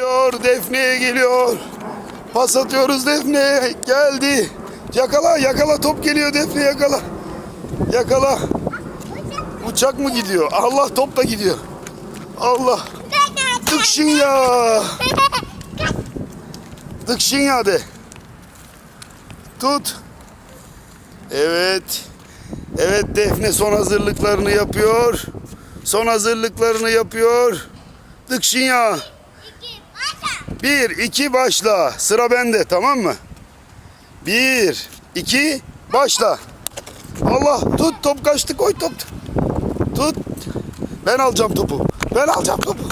Geliyor, Defne'ye geliyor. Pas atıyoruz Defne'ye. Geldi. Yakala, yakala. Top geliyor Defne yakala. Yakala. Uçak mı gidiyor? Allah top da gidiyor. Allah. Dıkşın ya. Dıkşın ya de. Tut. Evet. Evet Defne son hazırlıklarını yapıyor. Son hazırlıklarını yapıyor. Dıkşın ya. Bir, iki başla. Sıra bende tamam mı? Bir, iki, başla. Allah tut top kaçtı koy top. Tut. Ben alacağım topu. Ben alacağım topu.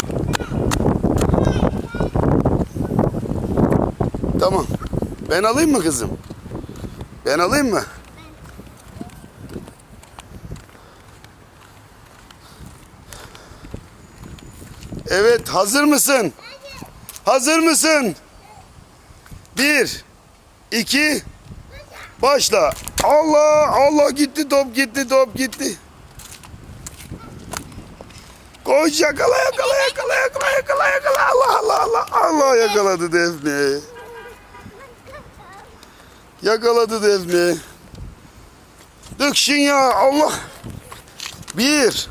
Tamam. Ben alayım mı kızım? Ben alayım mı? Evet hazır mısın? Hazır mısın? Bir, iki, başla. Allah, Allah gitti top gitti top gitti. Koş yakala yakala yakala yakala yakala yakala. Allah Allah Allah. Allah yakaladı Defne. Yakaladı Defne. Dıkşın ya Allah. Bir,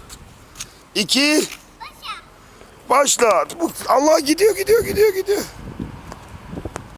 iki, başla. Allah gidiyor gidiyor gidiyor gidiyor.